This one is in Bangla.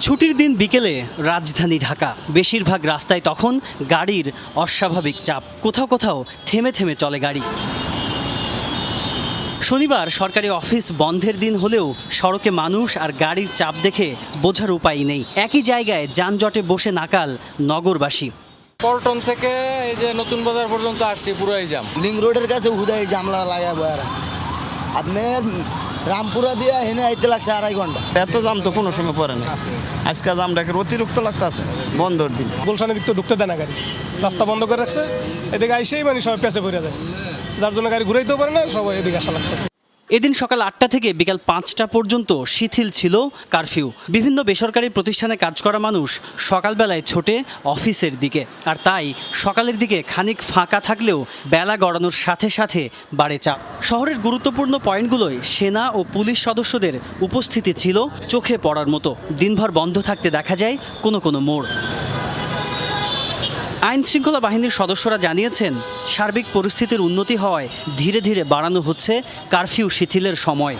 ছুটির দিন বিকেলে রাজধানী ঢাকা। বেশিরভাগ রাস্তায় তখন গাড়ির অস্বাভাবিক চাপ। কোথাও কোথাও থেমে থেমে চলে গাড়ি। শনিবার সরকারি অফিস বন্ধের দিন হলেও সড়কে মানুষ আর গাড়ির চাপ দেখে বোঝার উপায় নেই। একই জায়গায় যানজটে বসে নাকাল নগরবাসী। পল্টন থেকে এই যে নতুন বাজার পর্যন্ত আসছি পুরোই জাম লিং রোডের কাছে হুদাই জামলা লাগায় বয়ার আপনি রামপুরা দিয়ে হেনে আইতে লাগছে আড়াই ঘণ্টা। এত জাম তো কোনো সময় পড়ে না। আজকে দামটাকে অতিরিক্ত লাগতেছে বন্ধর দিন। গুলশানের দিক তো ঢুকতে দেয় না গাড়ি। রাস্তা বন্ধ করে রাখছে এদিকে আইসেই মানে সবাই পেঁচে পড়ে যায়। যার জন্য গাড়ি ঘুরাইতেও পারে না সবাই এদিকে আসা লাগতেছে। এদিন সকাল আটটা থেকে বিকাল পাঁচটা পর্যন্ত শিথিল ছিল কারফিউ। বিভিন্ন বেসরকারি প্রতিষ্ঠানে কাজ করা মানুষ সকালবেলায় ছোটে অফিসের দিকে। আর তাই সকালের দিকে খানিক ফাঁকা থাকলেও বেলা গড়ানোর সাথে সাথে বাড়ে চাপ। শহরের গুরুত্বপূর্ণ পয়েন্টগুলোয় সেনা ও পুলিশ সদস্যদের উপস্থিতি ছিল চোখে পড়ার মতো। দিনভর বন্ধ থাকতে দেখা যায় কোনো কোনো মোড়। আইন শৃঙ্খলা বাহিনীর সদস্যরা জানিয়েছেন, সার্বিক পরিস্থিতির উন্নতি হওয়ায় ধীরে ধীরে বাড়ানো হচ্ছে কারফিউ শিথিলের সময়।